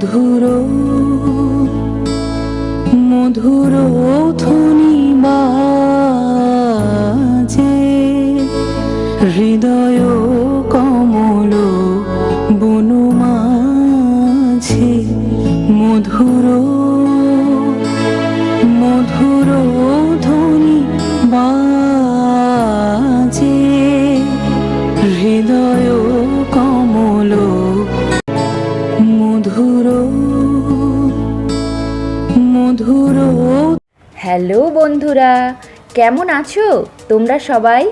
মধুর মধুর ধ্বনি বাজে হৃদয় কমল বনমাঝে মধুর মধুর ধ্বনি বাজে হৃদয় হ্যালো বন্ধুরা, কেমন আছো? তোমরা সবাই?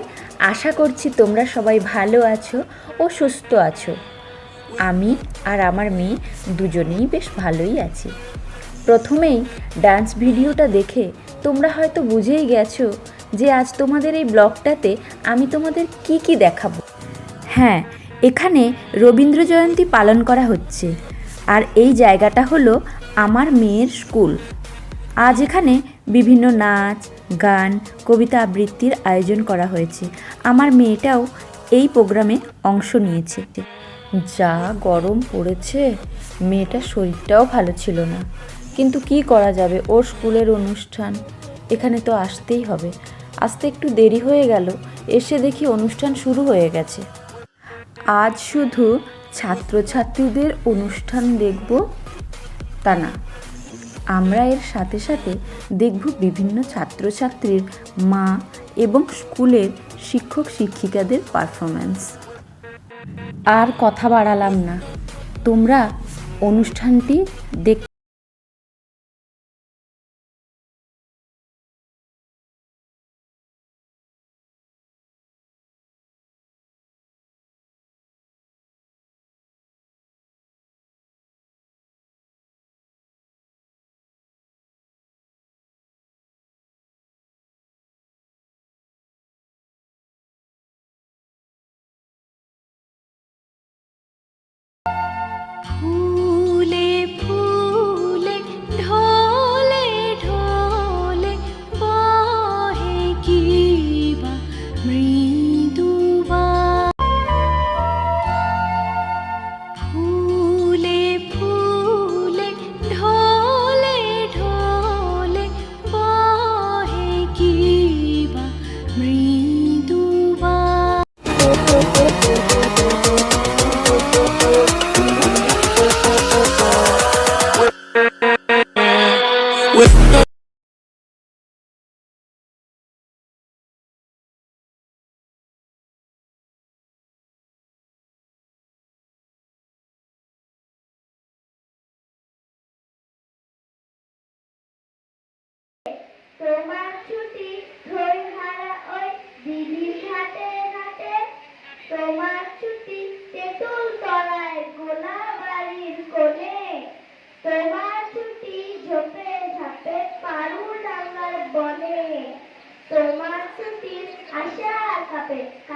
আশা করছি তোমরা সবাই ভালো আছো ও সুস্থ আছো। আমি আর আমার মেয়ে দুজনেই বেশ ভালোই আছি। প্রথমেই ডান্স ভিডিওটা দেখে তোমরা হয়তো বুঝেই গেছো যে আজ তোমাদের এই ব্লগটাতে আমি তোমাদের কি কি দেখাবো। হ্যাঁ এখানে রবীন্দ্র জয়ন্তী পালন করা হচ্ছে আর এই জায়গাটা হলো আমার মেয়ের স্কুল আজ এখানে বিভিন্ন নাচ, গান, কবিতা আবৃত্তির আয়োজন করা হয়েছে। আমার মেয়েটাও এই প্রোগ্রামে অংশ নিয়েছে। যা গরম পড়েছে, মেয়েটার শরীরটাও ভালো ছিল না। কিন্তু কি করা যাবে? ওর স্কুলের অনুষ্ঠান, এখানে তো আসতেই হবে। আসতে একটু দেরি হয়ে গেল, এসে দেখি অনুষ্ঠান শুরু হয়ে গেছে। আজ শুধু ছাত্রছাত্রীদের অনুষ্ঠান দেখব তা না আমরা এর সাথে সাথে দেখব বিভিন্ন ছাত্রছাত্রীর মা এবং স্কুলের শিক্ষক শিক্ষিকাদের পারফরম্যান্স আর কথা বাড়ালাম না। তোমরা অনুষ্ঠানটি দেখ তোমার ছুটি ধই হারা ওই দিদির ঘাটে ঘাটে তোমার ছুটি তেঁতুল saber.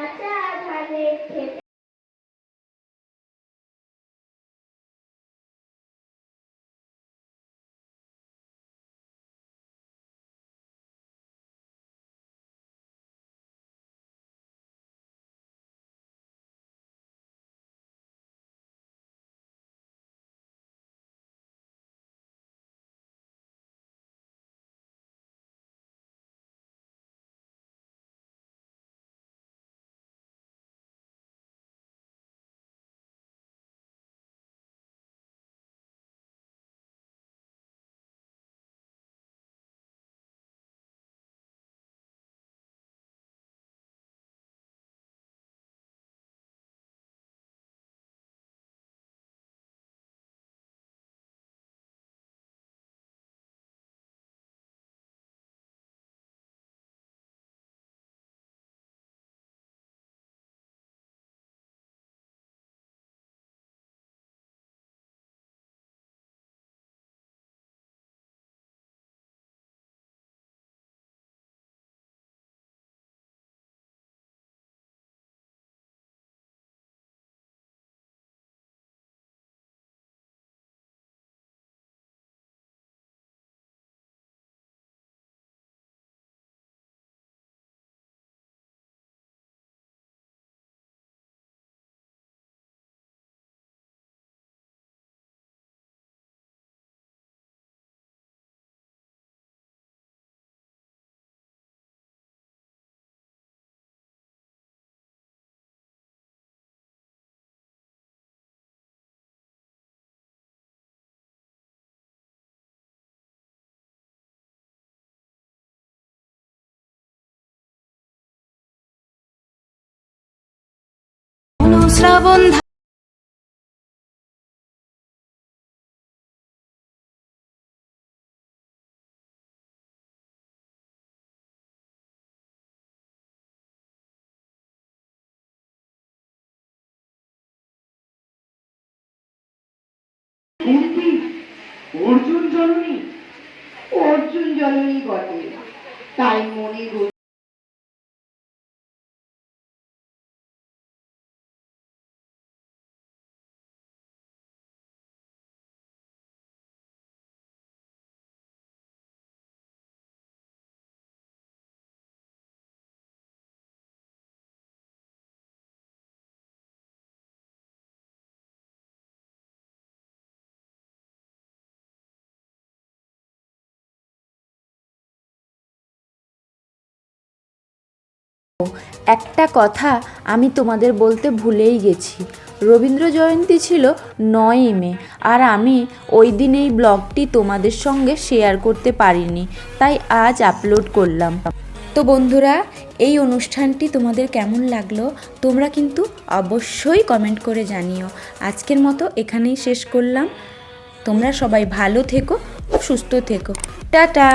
অর্জুন জননী অর্জুন জননী বটে। তাই মনে একটা কথা আমি তোমাদের বলতে ভুলেই গেছি। রবীন্দ্র জয়ন্তী ছিল নয়ই মে, আর আমি ওই দিন এই ব্লগটি তোমাদের সঙ্গে শেয়ার করতে পারিনি, তাই আজ আপলোড করলাম। তো বন্ধুরা, এই অনুষ্ঠানটি তোমাদের কেমন লাগল তোমরা কিন্তু অবশ্যই কমেন্ট করে জানিও। আজকের মতো এখানেই শেষ করলাম। তোমরা সবাই ভালো থেকো, সুস্থ থেকো। টাটা!